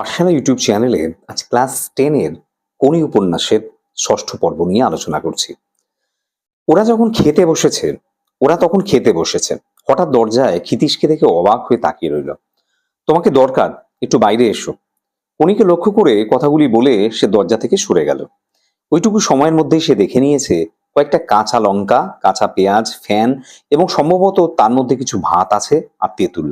পাঠশালা YouTube চ্যানেলে আজ class টেনের কোনি উপন্যাসের ষষ্ঠ পর্ব নিয়ে আলোচনা করছি। ওরা যখন খেতে বসেছে, ওরা তখন খেতে বসেছে। হঠাৎ দরজায় ক্ষিতীশকে দেখে অবাক হয়ে তাকিয়ে রইল। তোমাকে দরকার, একটু বাইরে এসো। কণিকে লক্ষ্য করে কথাগুলি বলে সে দরজা থেকে সরে গেল। ওইটুকু সময়ের মধ্যেই সে দেখে নিয়েছে কয়েকটা কাঁচা লঙ্কা, কাঁচা পেঁয়াজ, ফ্যান এবং সম্ভবত তার মধ্যে কিছু ভাত আছে আর তেঁতুল।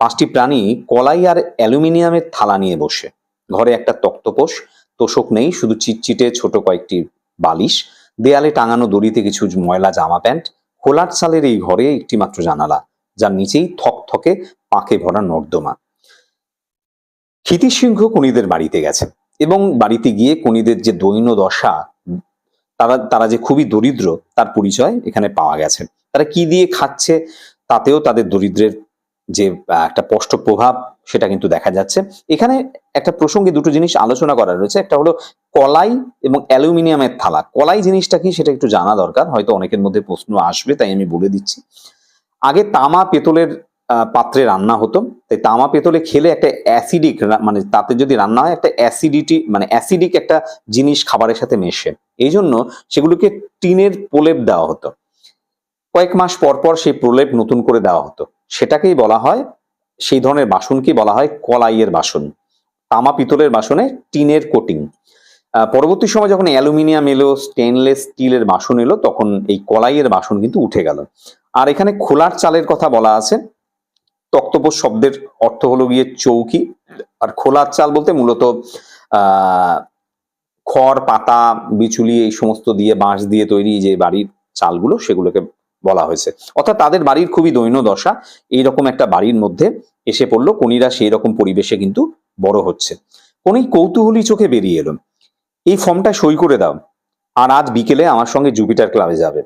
পাঁচটি প্রাণী কলাই আর অ্যালুমিনিয়ামের থালা নিয়ে বসে। ঘরে একটা তক্তপোষ, তোষক নেই, শুধু চিটচিটে ছোট কয়েকটি বালিশ, দেয়ালে টাঙানো দড়িতে কিছু ময়লা জামা প্যান্ট খোলার চালের এই ঘরে একটি মাত্র জানালা, যার নিচেই থকথকে পাকে ভরা নর্দমা। ক্ষিতি সিংহ কণিদের বাড়িতে গেছে এবং বাড়িতে গিয়ে কণিদের যে দৈন্য দশা, তারা তারা যে খুবই দরিদ্র, তার পরিচয় এখানে পাওয়া গেছে। তারা কি দিয়ে খাচ্ছে, তাতেও তাদের দরিদ্রের যে একটা স্পষ্ট প্রভাব সেটা কিন্তু দেখা যাচ্ছে। এখানে একটা প্রসঙ্গে দুটো জিনিস আলোচনা করা রয়েছে। একটা হলো কলাই এবং অ্যালুমিনিয়ামের থালা। কলাই জিনিসটা কি সেটা একটু জানা দরকার, হয়তো অনেকের মধ্যে প্রশ্ন আসবে, তাই আমি বলে দিচ্ছি। আগে তামা পেতলের পাত্রে রান্না হতো। তাই তামা পেতলে খেলে একটা অ্যাসিডিক মানে তাতে যদি রান্না হয়, একটা অ্যাসিডিটি মানে অ্যাসিডিক একটা জিনিস খাবারের সাথে মেশে। এই জন্য সেগুলোকে টিনের প্রলেপ দেওয়া হতো। কয়েক মাস পর পর সেই প্রলেপ নতুন করে দেওয়া হতো। সেটাকেই বলা হয়, সেই ধরনের বাসনকেই বলা হয় কলাইয়ের বাসন। তামা পিতলের বাসনে টিনের কোটিং। পরবর্তী সময় যখন অ্যালুমিনিয়াম এলো, স্টেনলেস স্টিলের বাসন এলো, তখন এই কলাইয়ের বাসন কিন্তু উঠে গেল। আর এখানে খোলার চালের কথা বলা আছে। তক্তপোষ শব্দের অর্থ হলো গিয়ে চৌকি। আর খোলার চাল বলতে মূলত খড়, পাতা, বিচুলি এই সমস্ত দিয়ে, বাঁশ দিয়ে তৈরি যে বাড়ির চালগুলো, সেগুলোকে বলা হয়েছে। অর্থাৎ তাদের বাড়ির খুবই দৈন্য দশা, এইরকম একটা বাড়ির মধ্যে এসে পড়ল, কনিরা সেই রকম পরিবেশে কিন্তু বড় হচ্ছে। কোনি কৌতূহলী চোখে বেরিয়ে এলো, এই ফর্মটা সই করে দাও, আর আজ বিকেলে আমার সঙ্গে জুপিটার ক্লাবে যাবে।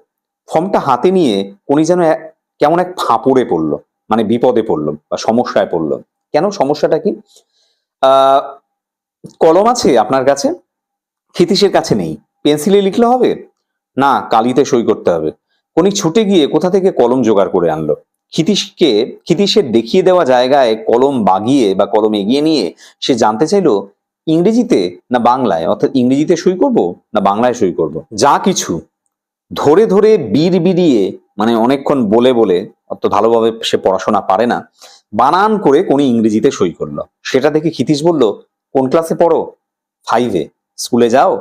ফর্মটা হাতে নিয়ে কোনি যেন কেমন এক ফাঁপড়ে পড়ল মানে বিপদে পড়ল বা সমস্যায় পড়ল। কেন, সমস্যাটা কি? কলম আছে আপনার কাছে? ক্ষিতীশের কাছে নেই। পেন্সিলে লিখলে হবে? না, কালিতে সই করতে হবে। কোনি ছুটে গিয়ে কোথা থেকে কলম জোগাড় করে আনলো? ক্ষিতীশকে, ক্ষিতীশের দেখিয়ে দেওয়া জায়গায় কলম বাগিয়ে বা কলম এগিয়ে নিয়ে সে জানতে চাইলো, ইংরেজিতে না বাংলায়? অর্থাৎ ইংরেজিতে সই করব না বাংলায় সই করব? যা কিছু ধরে ধরে বীর বিড়িয়ে মানে অনেকক্ষণ বলে বলে, অত ভালোভাবে সে পড়াশোনা পারে না, বানান করে কোনি ইংরেজিতে সই করল। সেটা দেখে ক্ষিতীশ বলল, কোন ক্লাসে পড়ো? ফাইভে স্কুলে যাও?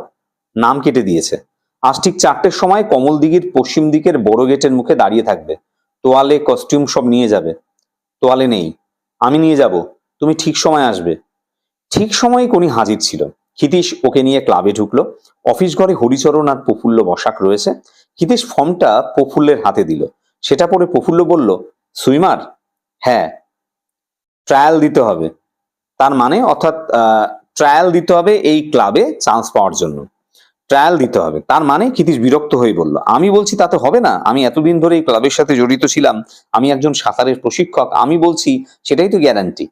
নাম কেটে দিয়েছে। আজ ঠিক চারটের সময় কমল দিঘির পশ্চিম দিকের বড় গেটের মুখে দাঁড়িয়ে থাকবে। তোয়ালে কস্টিউম সব নিয়ে যাবে। তোয়ালে নেই। আমি নিয়ে যাব। তুমি ঠিক সময় আসবে। ঠিক সময়ে কোনি হাজির ছিল। ক্ষিতীশ ওকে নিয়ে ক্লাবে ঢুকলো। অফিস ঘরে হরিচরণ আর প্রফুল্ল বসাক রয়েছে। ক্ষিতীশ ফর্মটা প্রফুল্লের হাতে দিল। সেটা পরে প্রফুল্ল বলল, সুইমার? হ্যাঁ। ট্রায়াল দিতে হবে। তার মানে? অর্থাৎ ট্রায়াল দিতে হবে এই ক্লাবে চান্স পাওয়ার জন্য। ট্রায়াল দিতে হবে। তার মানে ক্ষিতীশ বিরক্ত হয়ে বলল, আমি বলছি তাতে হবে না। আমি এতদিন ধরে এই ক্লাবের সাথে জড়িত ছিলাম। আমি একজন সাঁতারের প্রশিক্ষক। আমি বলছি, সেটাই তো গ্যারান্টি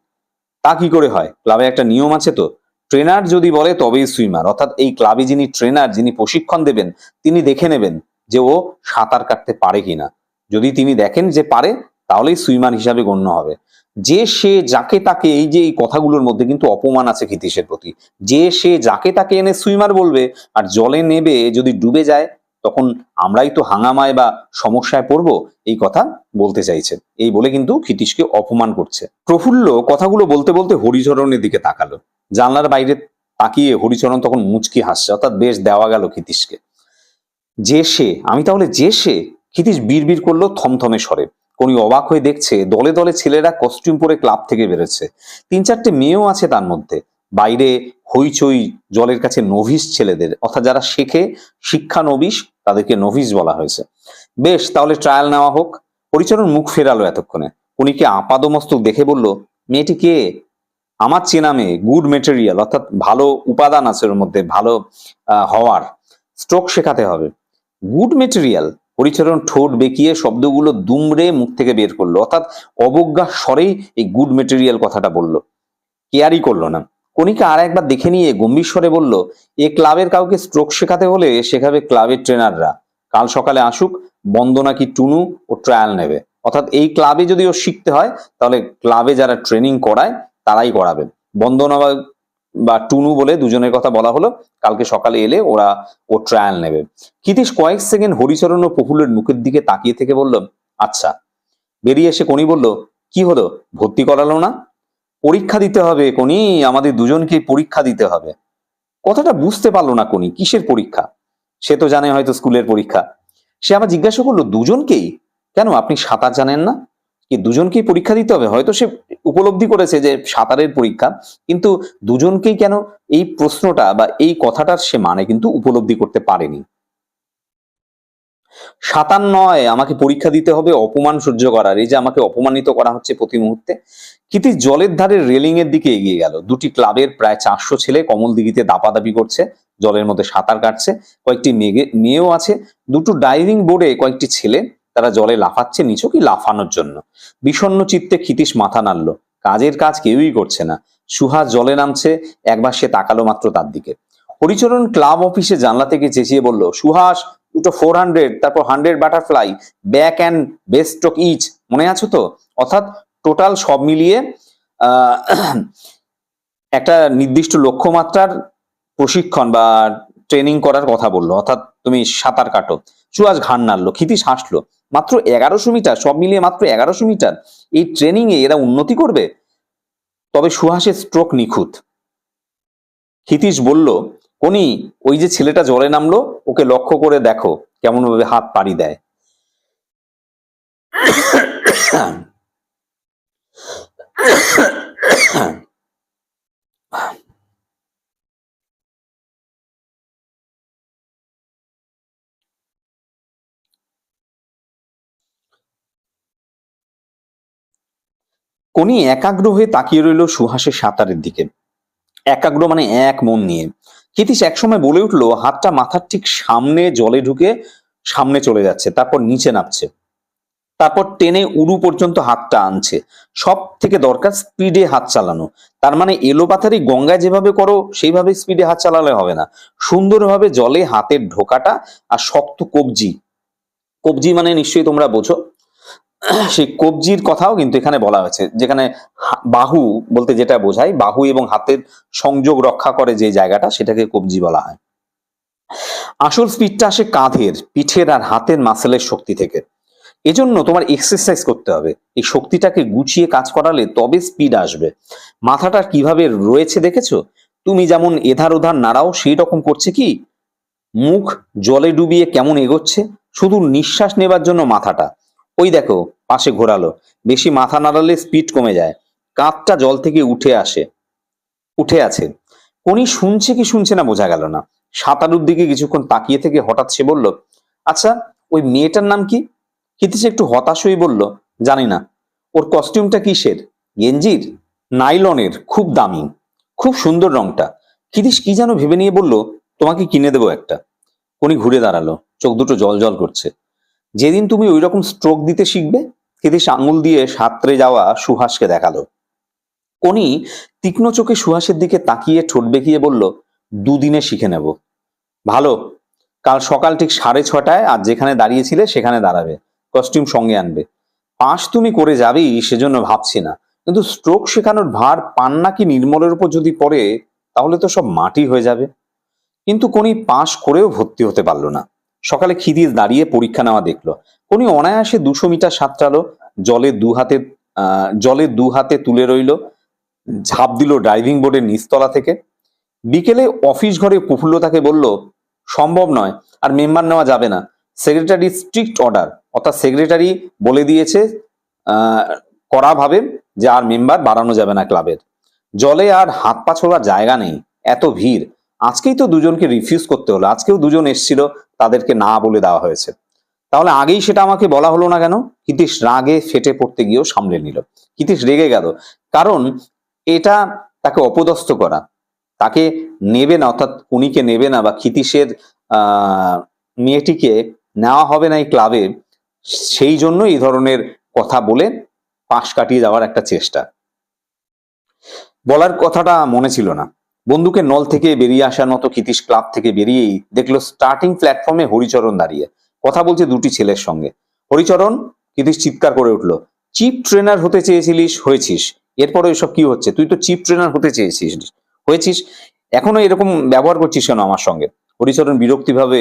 তা কি করে হয়? ক্লাবে একটা নিয়ম আছে তো। ট্রেনার যদি বলে, তবেই সুইমার অর্থাৎ এই ক্লাবে যিনি ট্রেনার, যিনি প্রশিক্ষণ দেবেন, তিনি দেখে নেবেন যে ও সাঁতার কাটতে পারে কিনা। যদি তিনি দেখেন যে পারে, তাহলেই সুইমার হিসাবে গণ্য হবে। যে সে যাকে তাকে এই যে এই কথাগুলোর মধ্যে কিন্তু অপমান আছে ক্ষিতীশের প্রতি, যে সে যাকে তাকে এনে সুইমার বলবে আর জলে নেবে যদি ডুবে যায়, তখন আমরাই তো হাঙ্গামায় বা সমস্যায় পড়ব, এই কথা বলতে চাইছে। এই বলে কিন্তু ক্ষিতীশকে অপমান করছে। প্রফুল্ল কথাগুলো বলতে বলতে হরিচরণের দিকে তাকালো। জানলার বাইরে তাকিয়ে হরিচরণ তখন মুচকি হাসছে, অর্থাৎ বেশ দেওয়া গেল ক্ষিতীশকে। যে সে, আমি তাহলে যে সে? ক্ষিতীশ বিড় করল থমথমে স্বরে। কোনি অবাক হয়ে দেখছে দলে দলে ছেলেরা কস্টিউম পরে ক্লাব থেকে বেরোচ্ছে। তিন চারটে মেয়েও আছে তার মধ্যে। বাইরে হইচই জলের কাছে নভিস ছেলেদের, অর্থাৎ যারা শেখে শিক্ষা নবিশ তাদেরকে নভিস বলা হয়েছে। বেশ, তাহলে ট্রায়াল নেওয়া হোক। পরিচরণ মুখ ফেরালো এতক্ষণে। উনিকে আপাদমস্তক দেখে বলল, মেয়েটি কে? আমার চেনা মেয়ে গুড মেটেরিয়াল অর্থাৎ ভালো উপাদান আছে ওর মধ্যে, ভালো হওয়ার। স্ট্রোক শেখাতে হবে। গুড মেটেরিয়াল পরিচরণ ঠোঁট বেঁকিয়ে শব্দগুলো দুমড়ে মুখ থেকে বের করল। অর্থাৎ অবজ্ঞা স্বরেই এই গুড মেটেরিয়াল কথাটা বলল। কেয়ারই করল না। কণিকা আর একবার দেখে নিয়ে গম্ভীর স্বরে বলল, এ ক্লাবের কাউকে স্ট্রোক শেখাতে হলে শেখাবে ক্লাবের ট্রেনাররা। কাল সকালে আসুক, বন্দনা কি টুনু ও ট্রায়াল নেবে। অর্থাৎ এই ক্লাবে যদি ও শিখতে হয়, তাহলে ক্লাবে যারা ট্রেনিং করায়, তারাই করাবে বন্দনা বা বা টুনু বলে দুজনের কথা বলা হলো, কালকে সকালে এলে ওরা ও ট্রায়াল নেবে। ক্ষিতীশ কয়েক সেকেন্ড হরিচরণ ও প্রফুল্লের মুখের দিকে তাকিয়ে থেকে বলল আচ্ছা। বেরিয়ে এসে কোনি বলল, কি হলো? ভর্তি করালো না? পরীক্ষা দিতে হবে কোনি আমাদের দুজনকে পরীক্ষা দিতে হবে। কথাটা বুঝতে পারল না কোনি কিসের পরীক্ষা? সে তো জানে হয়তো স্কুলের পরীক্ষা। সে আবার জিজ্ঞাসা করল, দুজনকেই? কেন, আপনি সাঁতার জানেন না? কি দুজনকেই পরীক্ষা দিতে হবে? হয়তো সে উপলব্ধি করেছে যে সাঁতারের পরীক্ষা, কিন্তু দুজনকেই কেন এই প্রশ্নটা বা এই কথাটার সে মানে কিন্তু উপলব্ধি করতে পারেনি। সাঁতার নয়, আমাকে পরীক্ষা দিতে হবে অপমান সহ্য করার। এই যে আমাকে অপমানিত করা হচ্ছে প্রতি মুহূর্তে কিতি জলের ধারে রেলিং এর দিকে এগিয়ে গেল। দুটি ক্লাবের প্রায় চারশো ছেলে কমল দিঘিতে দাপাদাপি করছে, জলের মধ্যে সাঁতার কাটছে, কয়েকটি মেয়ে মেয়েও আছে, দুটো ডাইভিং বোর্ডে কয়েকটি ছেলে তারা জলে লাফাচ্ছে নিচকি লাফানোর জন্য। বিষণ্ণ চিত্তে ক্ষিতীশ মাথা নাড়লো। কাজের কাজ কেউই করছে না। সুহাস জলে নামছে, একবার সে তাকালো মাত্র তার দিকে। হরিচরণ ক্লাব অফিসে জানলা থেকে চেঁচিয়ে বলল, সুহাস, দুটো ফোর হান্ড্রেড তারপর hundred butterfly back and best stroke each মনে আছো তো? অর্থাৎ টোটাল সব মিলিয়ে একটা নির্দিষ্ট লক্ষ্যমাত্রার প্রশিক্ষণ বা ট্রেনিং করার কথা বলল। অর্থাৎ তুমি সাঁতার কাটো। সুহাস ঘাড় নাড়লো, ক্ষিতীশ হাসলো। মাত্র এগারোশো মিটার, সব মিলিয়ে মাত্র এগারোশো মিটার, এই ট্রেনিং এ এরা উন্নতি করবে? তবে সুহাসের স্ট্রোক নিখুঁত। ক্ষিতীশ বলল, কোনি, ওই যে ছেলেটা জলে নামলো, ওকে লক্ষ্য করে দেখো কেমন ভাবে হাত পাড়ি দেয়। কোনি একাগ্র হয়ে তাকিয়ে রইল সুহাসের সাঁতারের দিকে। একাগ্র মানে এক মন নিয়ে। ক্ষিতীশ একসময় বলে উঠল, হাতটা মাথার ঠিক সামনে জলে ঢুকে সামনে চলে যাচ্ছে, তারপর নিচে নামছে। তারপর টেনে উড়ু পর্যন্ত হাতটা আনছে। সব থেকে দরকার স্পিডে হাত চালানো। তার মানে এলোপাথারি গঙ্গায় যেভাবে করো, সেইভাবে স্পিডে হাত চালালে হবে না। সুন্দরভাবে জলে হাতের ঢোকাটা আর শক্ত কবজি। কবজি মানে নিশ্চয়ই তোমরা বোঝো। সেই কবজির কথাও কিন্তু এখানে বলা হয়েছে, যেখানে বাহু বলতে যেটা বোঝায়, বাহু এবং হাতের সংযোগ রক্ষা করে যে জায়গাটা সেটাকে কবজি বলা হয়। আসল স্পিডটা আসে কাঁধের, পিঠের আর হাতের মাসেলের শক্তি থেকে। এজন্য তোমার এক্সারসাইজ করতে হবে। এই শক্তিটাকে গুছিয়ে কাজ করালে তবে স্পিড আসবে। মাথাটা কীভাবে রয়েছে দেখেছ? তুমি যেমন এধার ওধার নাড়াও, সেই রকম করছে কি? মুখ জলে ডুবিয়ে কেমন এগোচ্ছে? শুধু নিঃশ্বাস নেবার জন্য মাথাটা। ওই দেখো, পাশে ঘোরালো। বেশি মাথা নাড়ালে স্পিড কমে যায়। কাঁধটা জল থেকে উঠে আসে। উঠে আছে। কোনি শুনছে কি শুনছে না বোঝা গেল না। সাঁতারুর দিকে কিছুক্ষণ তাকিয়ে থেকে হঠাৎ সে বলল আচ্ছা ওই মেয়েটার নাম কি? ক্ষিতীশ একটু হতাশ হয়ে বলল, জানি না। ওর কস্টিউমটা কিসের? গেঞ্জির? নাইলনের? খুব দামি। খুব সুন্দর রংটা। ক্ষিতীশ কি যেন ভেবে নিয়ে বলল, তোমাকে কিনে দেবো একটা। কোনি ঘুরে দাঁড়াল। চোখ দুটো জল জল করছে। যেদিন তুমি ওই রকম স্ট্রোক দিতে শিখবে ক্ষিতীশ আঙুল দিয়ে সাঁতরে যাওয়া সুহাসকে দেখাল। কোনি তীক্ষ্ণ চোখে সুহাসের দিকে তাকিয়ে ঠোঁট বেঁকিয়ে বলল, দুদিনে শিখে নেব। ভালো, কাল সকাল ঠিক সাড়ে ছটায় আর যেখানে দাঁড়িয়েছিলে সেখানে দাঁড়াবে কস্টিউম সঙ্গে আনবে। পাশ তুমি করে যাবেই, সেজন্য ভাবছি না। কিন্তু স্ট্রোক শেখানোর ভার পান্না কি নির্মলের উপর যদি পড়ে, তাহলে তো সব মাটি হয়ে যাবে। কিন্তু কোনি পাশ করেও ভর্তি হতে পারল না। সকালে খিদির দাঁড়িয়ে পরীক্ষা নেওয়া দেখল। কোনি অনায়াসে দুশো মিটার সাঁতরালো, জলে দু হাতে জলে দু হাতে তুলে রইল, ঝাঁপ দিল ড্রাইভিং বোর্ডের নিচতলা থেকে। বিকেলে অফিস ঘরে প্রফুল্ল তাকে বলল, সম্ভব নয়, আর মেম্বার নেওয়া যাবে না। সেক্রেটারি স্ট্রিক্ট অর্ডার অর্থাৎ সেক্রেটারি বলে দিয়েছে কড়া ভাবে যে আর মেম্বার বাড়ানো যাবে না ক্লাবের জলে আর হাত পা ছোড়ার জায়গা নেই, এত ভিড়। আজকেই তো দুজনকে রিফিউজ করতে হলো, আজকেও দুজন এসেছিল তাদেরকে না বলে দেওয়া হয়েছে। তাহলে আগেই সেটা আমাকে বলা হলো না কেন? কিতিশ রাগে ফেটে পড়তে গিয়েও সামলে নিল। কিতিশ রেগে গেল। কারণ এটা তাকে অপদস্থ করা। তাকে নেবে না, অর্থাৎ উনিকে নেবে না বা ক্ষিতীশের আহ মেয়েটিকে নেওয়া হবে না এই ক্লাবে, সেই জন্য এই ধরনের কথা বলে পাশ কাটিয়ে যাওয়ার একটা চেষ্টা। বলার কথাটা মনে ছিল না। বন্দুকের নল থেকে বেরিয়ে আসার মতো ক্ষিতীশ ক্লাব থেকে বেরিয়েই দেখল স্টার্টিং প্ল্যাটফর্মে হরিচরণ দাঁড়িয়ে। কথা বলছে দুটি ছেলের সঙ্গে। হরিচরণ ক্ষিতীশ চিৎকার করে উঠল চিপ ট্রেনার হতে চেয়েছিলিস, হয়েছিস। এরপরে এসব কি হচ্ছে? তুই তো চিপ ট্রেনার হতে চেয়েছিস, হয়েছিস। এখনও এরকম ব্যবহার করছিস কেন আমার সঙ্গে? হরিচরণ বিরক্তিভাবে,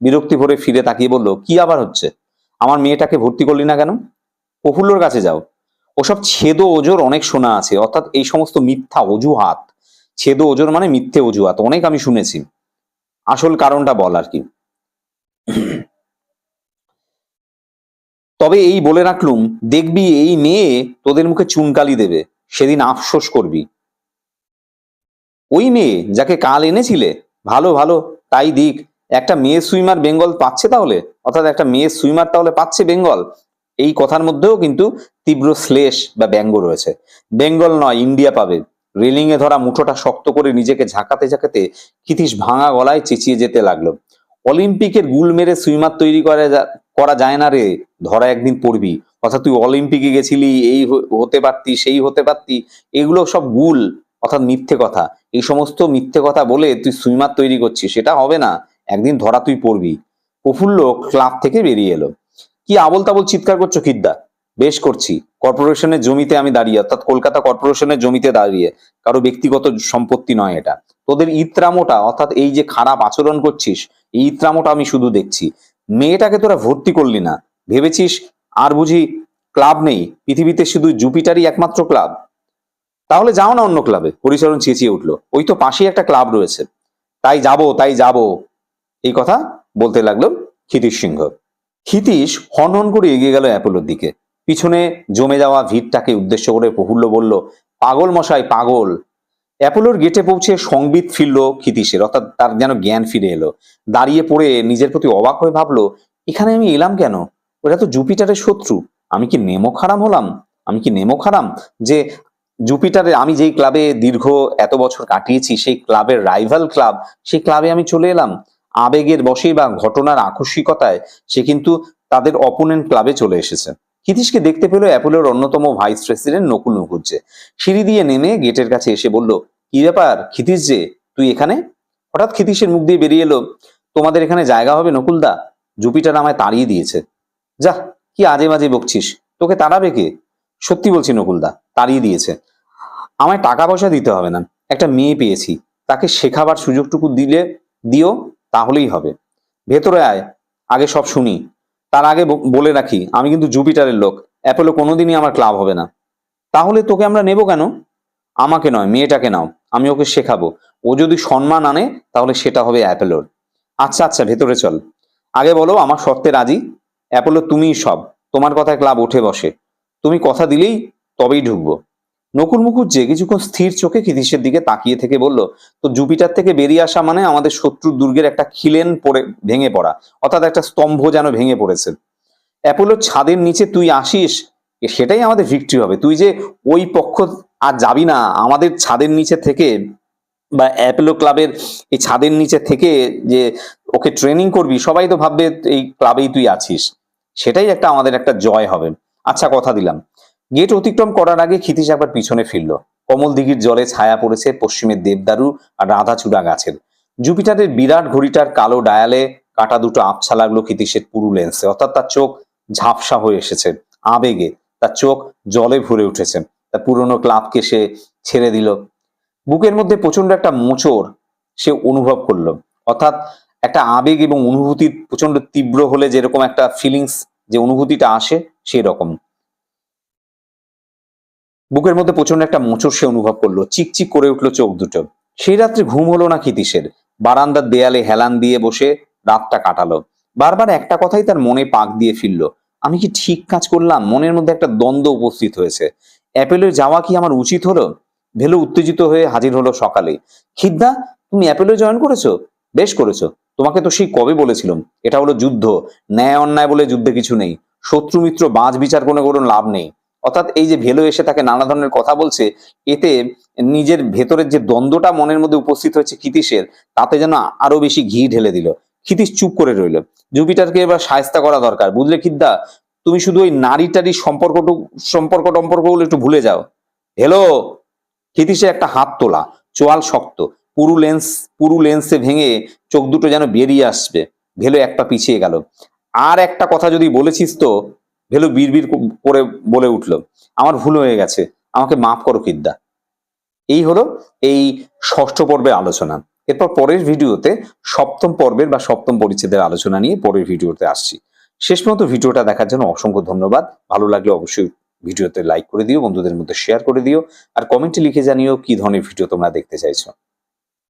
বিরক্তি ভরে ফিরে তাকিয়ে বলল, কি আবার হচ্ছে? আমার মেয়েটাকে ভর্তি করলি না কেন? প্রফুল্লর কাছে যাও। ওসব ছেদ ওজোর অনেক শোনা আছে, অর্থাৎ এই সমস্ত মিথ্যা অজুহাত ছেদ ওজোর মানে মিথ্যে অজুহাত, অনেক আমি শুনেছি। আসল কারণটা বল আর কি। তবে এই বলে রাখলুম, দেখবি এই মেয়ে তোদের মুখে চুনকালি দেবে, সেদিন আফসোস করবি। ওই মেয়ে যাকে কাল এনেছিলে, ভালো ভালো, তাই দিক, একটা মেয়ে সুইমার বেঙ্গল পাচ্ছে তাহলে? অর্থাৎ একটা মেয়ে সুইমার তাহলে পাচ্ছে বেঙ্গল? এই কথার মধ্যেও কিন্তু তীব্র শ্লেষ বা ব্যঙ্গ রয়েছে। বেঙ্গল নয়, ইন্ডিয়া পাবে। রেলিং এ ধরা মুঠোটা শক্ত করে নিজেকে ঝাঁকাতে ঝাঁকাতে কিতিশ ভাঙা গলায় চেঁচিয়ে যেতে লাগল। অলিম্পিকের গুল মেরে সুইমার তৈরি করা করা যায় না রে, ধরা একদিন পড়বি। অর্থাৎ তুই অলিম্পিকে গেছিলি, এই হতে পারতি, সেই হতে পারতি, এগুলো সব গুল, অর্থাৎ মিথ্যে কথা। এই সমস্ত মিথ্যে কথা বলে তুই সুইমার তৈরি করছিস, সেটা হবে না, একদিন ধরা তুই পড়বি। প্রফুল্ল ক্লাব থেকে বেরিয়ে এলো। কি আবল তাবল চিৎকার করছ কিদ্দা বেশ করছি। কর্পোরেশনের জমিতে আমি দাঁড়িয়ে, অর্থাৎ কলকাতা কর্পোরেশনের জমিতে দাঁড়িয়ে কারও ব্যক্তিগত সম্পত্তি নয় এটা। তোদের ইত্রামোটা, অর্থাৎ এই যে খারাপ আচরণ করছিস, এই ইত্রামোটা আমি শুধু দেখছি। মেয়েটাকে তোরা ভর্তি করলি না। ভেবেছিস আর বুঝি ক্লাব নেই? পৃথিবীতে শুধু জুপিটারই একমাত্র ক্লাব? তাহলে যাও না অন্য ক্লাবে। পরিচালন চেঁচিয়ে উঠল। ওই তো পাশেই একটা ক্লাব রয়েছে। তাই যাব তাই যাব। এই কথা বলতে লাগল ক্ষিতীশ সিংহ। ক্ষিতীশ হনহন করে এগিয়ে গেল অ্যাপোলোর দিকে। পিছনে জমে যাওয়া ভিড়টাকে উদ্দেশ্য করে প্রফুল্ল বলল, পাগল মশাই, পাগল! অ্যাপোলোর গেটে পৌঁছে সংবিত ফিরল ক্ষিতীশের, অর্থাৎ তার যেন জ্ঞান ফিরে এলো। দাঁড়িয়ে পড়ে নিজের প্রতি অবাক হয়ে ভাবলো, এখানে আমি এলাম কেন? ওটা তো জুপিটারের শত্রু। আমি কি নেমো খারাম হলাম? আমি কি নেমো খারাম? যে জুপিটারে আমি যেই ক্লাবে দীর্ঘ এত বছর কাটিয়েছি, সেই ক্লাবের রাইভাল ক্লাব, সেই ক্লাবে আমি চলে এলাম। আবেগের বশে বা ঘটনার আকস্মিকতায় সে কিন্তু তাদের অপোনেন্ট ক্লাবে চলে এসেছে। ক্ষিতীশকে দেখতে পেল অ্যাপোলোর অন্যতম ভাইস প্রেসিডেন্ট নকুল মুখুজ্জে। সিঁড়ি দিয়ে নেমে গেটের কাছে এসে বলল, কি ব্যাপার ক্ষিতীশ যে তুই এখানে? হঠাৎ ক্ষিতীশের মুখ দিয়ে বেরিয়ে এলো, তোমাদের এখানে জায়গা হবে নকুলদা? জুপিটার আমায় তাড়িয়ে দিয়েছে। যা, কি আজে বাজে বকছিস? তোকে তাড়াবে কে? সত্যি বলছি নকুলদা, তাড়িয়ে দিয়েছে। আমায় টাকা পয়সা দিতে হবে না, একটা মেয়ে পেয়েছি। তাকে শেখাবার সুযোগটুকু দিলে, দিও, তাহলেই হবে। ভেতরে আয়, আগে সব শুনি। তার আগে বলে রাখি, আমি কিন্তু জুপিটারের লোক। অ্যাপোলো কোনোদিনই আমার ক্লাব হবে না। তাহলে তোকে আমরা নেব কেন? আমাকে নয়, মেয়েটাকে নাও। আমি ওকে শেখাবো। ও যদি সম্মান আনে, তাহলে সেটা হবে অ্যাপেলোর। আচ্ছা আচ্ছা ভেতরে চল। আগে বলো, আমার শর্তে রাজি? অ্যাপোলো, তুমিই সব। তোমার কথায় ক্লাব উঠে বসে। তুমি কথা দিলেই তবেই ঢুকবো। নকুল মুখুজ্জে কিছুক্ষণ স্থির চোখে ক্ষিতীশের দিকে তাকিয়ে থেকে বলল, তো জুপিটার থেকে বেরিয়ে আসা মানে আমাদের শত্রুর দুর্গের একটা খিলেন পড়ে, ভেঙে পড়া, অর্থাৎ একটা স্তম্ভ যেন ভেঙে পড়েছে। অ্যাপোলোর ছাদের নিচে তুই আসিস সেটাই আমাদের ভিক্টরি হবে। তুই যে ওই পক্ষ আর যাবি না, আমাদের ছাদের নিচে থেকে বা অ্যাপোলো ক্লাবের এই ছাদের নিচে থেকে যে ওকে ট্রেনিং করবি, সবাই তো ভাববে এই ক্লাবেই তুই আছিস। সেটাই একটা আমাদের একটা জয় হবে। আচ্ছা কথা দিলাম। গেট অতিক্রম করার আগে ক্ষিতীশ একবার পিছনে ফিরল। কমল দিঘির জলে ছায়া পড়েছে পশ্চিমের দেবদারু আর রাধাচূড়া গাছের। জুপিটারের বিরাট ঘড়িটার কালো ডায়ালে কাটা দুটো আবছা লাগল ক্ষিতীশের পুরু লেন্সে। অর্থাৎ তার চোখ ঝাপসা হয়ে এসেছে, আবেগে। তার চোখ জলে ভরে উঠেছে। তার পুরনো ক্লাবকে সে ছেড়ে দিল। বুকের মধ্যে প্রচণ্ড একটা মোচড় সে অনুভব করল। অর্থাৎ একটা আবেগ এবং অনুভূতির প্রচণ্ড তীব্র হলে যেরকম একটা ফিলিংস যে অনুভূতিটা আসে সেই রকম বুকের মধ্যে প্রচণ্ড একটা মোচড় সে অনুভব করল, চিকচিক করে উঠল চোখ দুটো। সেই রাত্রে ঘুম হলো না ক্ষিতীশের বারান্দার দেয়ালে হেলান দিয়ে বসে রাতটা কাটালো। বারবার একটা কথাই তার মনে পাক দিয়ে ফিরল। আমি কি ঠিক কাজ করলাম? মনের মধ্যে একটা দ্বন্দ্ব উপস্থিত হয়েছে। অ্যাপেলে যাওয়া কি আমার উচিত হলো? ভেলু উত্তেজিত হয়ে হাজির হলো সকালে। খিদ্দা, তুমি অ্যাপেলে জয়েন করেছ? বেশ করেছ। তোমাকে তো সেই কবে বলেছিলাম? এটা হলো যুদ্ধ। ন্যায় অন্যায় বলে যুদ্ধে কিছু নেই। শত্রু মিত্র বাঁচ বিচার কোনো কোনো লাভ নেই। অর্থাৎ এই যে ভেলো এসে তাকে নানা ধরনের কথা বলছে, এতে নিজের ভেতরের যে দ্বন্দ্বটা মনের মধ্যে উপস্থিত হয়েছে ক্ষিতীশের, তাতে যেন আরও বেশি ঘি ঢেলে দিল। ক্ষিতীশ চুপ করে রইল। জুপিটারকে এবার সায়স্তা করা দরকার। বুঝলে খিদ্দা, তুমি শুধু ওই নারী টারির সম্পর্কটু সম্পর্ক টম্পর্কগুলো একটু ভুলে যাও। হেলো ক্ষিতীশে একটা হাত তোলা, চোয়াল শক্ত, পুরু লেন্স, পুরু লেন্সে ভেঙে চোখ দুটো যেন বেরিয়ে আসবে। ভেলো একটা পিছিয়ে গেল। আর একটা কথা যদি বলেছিস তো ভেলু বিড়বিড় করে বলে উঠল, আমার ভুল হয়ে গেছে, আমাকে মাফ করো কিদ্দা। এই হলো এই ষষ্ঠ পর্বের আলোচনা। এরপর পরের ভিডিওতে সপ্তম পর্বের বা সপ্তম পরিচ্ছেদের আলোচনা নিয়ে পরের ভিডিওতে আসছি। শেষ পর্যন্ত ভিডিওটা দেখার জন্য অসংখ্য ধন্যবাদ। ভালো লাগলে অবশ্যই ভিডিওতে লাইক করে দিও, বন্ধুদের মধ্যে শেয়ার করে দিও, আর কমেন্টে লিখে জানিও কি ধরনের ভিডিও তোমরা দেখতে চাইছো।